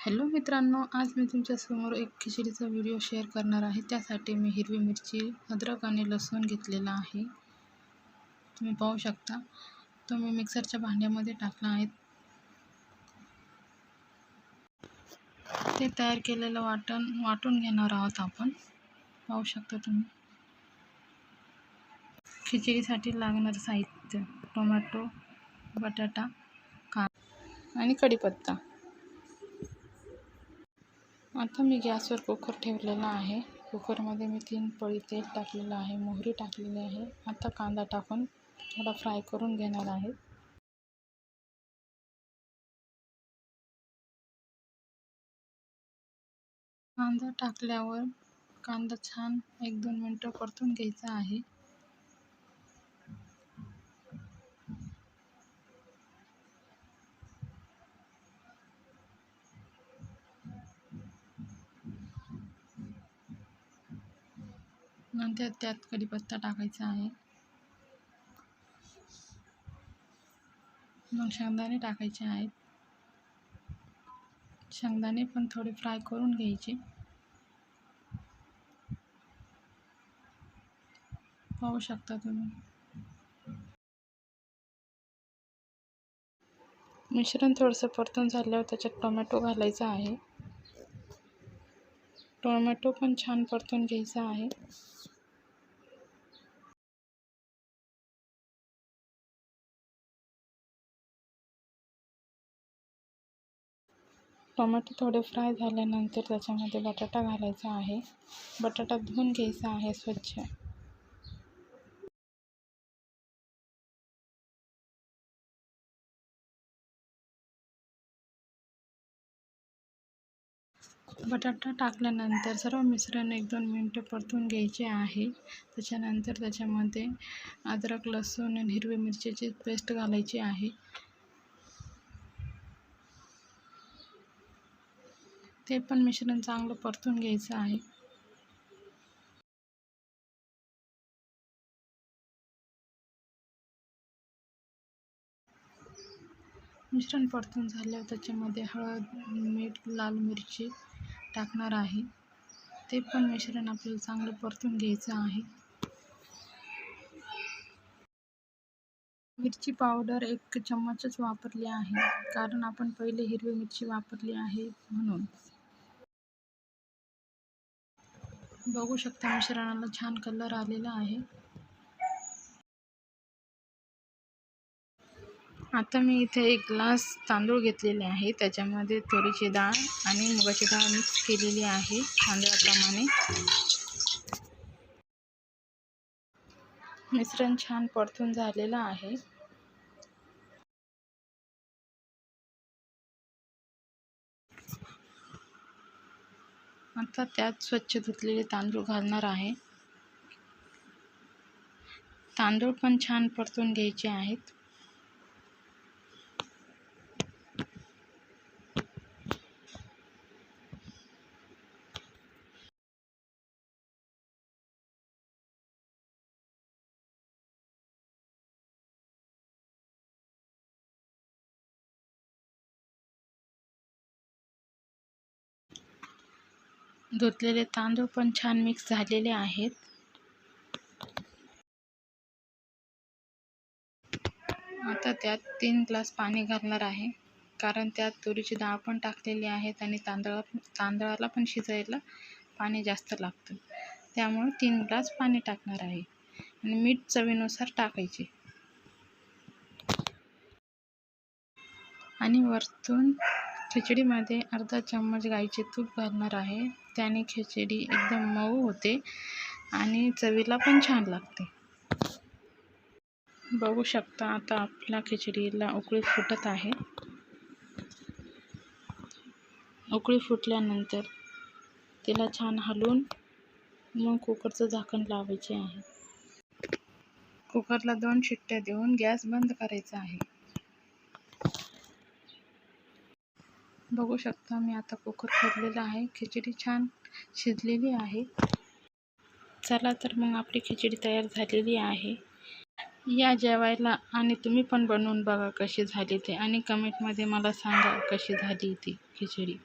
Hello मित्रांनो आज मी तुमच्यासमोर एक खिचडीचा व्हिडिओ शेअर करणार आहे. त्यासाठी मी हिरवी मिरची अद्रक आणि लसूण घेतलेला आहे. तुम्ही पाहू शकता. तो मी मिक्सरच्या भांड्यामध्ये टाकला आहे. ते तयार केलेलं वाटण वाटून घेणार आहोत आपण. पाहू शकता तुम्ही. खिचडीसाठी लागणारं साहित्य टोमॅटो बटाटा का आणि कढीपत्ता. आता मी गॅसवर कुकर ठेवलेला आहे. कुकरमध्ये मी तीन पळी तेल टाकलेलं आहे मोहरी टाकलेली आहे. आता कांदा टाकून थोडा फ्राय करून घेणार आहे. कांदा टाकल्यावर कांदा छान एक दोन मिनटं परतून घ्यायचा आहे. नंतर त्यात कढीपत्ता टाकायचा आहे. मग शेंगदाणे टाकायचे आहेत. शेंगदाणे पण थोडे फ्राय करून घ्यायचे. पाहू शकता तुम्ही. मिश्रण थोडंसं परतून झाल्यावर त्याच्यात टोमॅटो घालायचा आहे. टोमॅटो पण छान परतून घ्यायचा आहे. टोमॅटो थोडे फ्राय झाल्यानंतर त्याच्यामध्ये बटाटा घालायचा आहे. बटाटा धुवून घ्यायचा आहे स्वच्छ. बटाटा टाकल्यानंतर सर्व मिश्रण एक दोन मिनटं परतून घ्यायचे आहे. त्याच्यानंतर त्याच्यामध्ये अद्रक लसूण आणि हिरवी मिरचीची पेस्ट घालायची आहे. ते पण मिश्रण चांगलं परतून घ्यायचं आहे. मिश्रण परतून झाल्यावर त्याच्यामध्ये हळद मीठ लाल मिरची टाकणार आहे. ते पण मिश्रण आपल्याला चांगलं परतून घ्यायचं आहे. मिरची पावडर एक चम्मचच वापरली आहे. कारण आपण पहिले हिरवी मिरची वापरली आहे म्हणून. बघू शकता मिश्रणाला छान कलर आलेला आहे. आता मी इथे एक ग्लास तांदूळ घेतलेले आहे. त्याच्यामध्ये तुरीची डाळ आणि मुगाची डाळ मिक्स केलेली आहे तांदळाप्रमाणे. मिश्रण छान परतून झालेलं आहे. आता त्यात स्वच्छ धुतलेले तांदूळ घालणार आहे. तांदूळ पण छान परतून घ्यायचे आहेत. धुतलेले तांदूळ पण छान मिक्स झालेले आहेत. आता त्यात तीन ग्लास पाणी घालणार आहे. कारण त्यात तुरीची डाळ पण टाकलेली आहेत आणि तांदळा तांदळाला पण शिजायला पाणी जास्त लागतं. त्यामुळे तीन ग्लास पाणी टाकणार आहे. आणि मीठ चवीनुसार टाकायचे. आणि वरतून खिचडीमध्ये अर्धा चम्मच गाईचे तूप घालणार आहे. त्याने खिचडी एकदम मऊ होते आणि चवीला पण छान लागते. बघू शकता आता आपल्या खिचडीला उकळी फुटत आहे. उकळी फुटल्यानंतर तिला छान हलवून मग कुकरचं झाकण लावायचे आहे. कुकरला दोन शिट्ट्या देऊन गॅस बंद करायचा आहे. बघू शकता मी आता कुकर खोदलेला आहे. खिचडी छान शिजलेली आहे. चला तर मग आपली खिचडी तयार झालेली आहे. या जेवायला आणि तुम्ही पण बनवून बघा कशी झाली ते आणि कमेंटमध्ये मला सांगा कशी झाली ती खिचडी.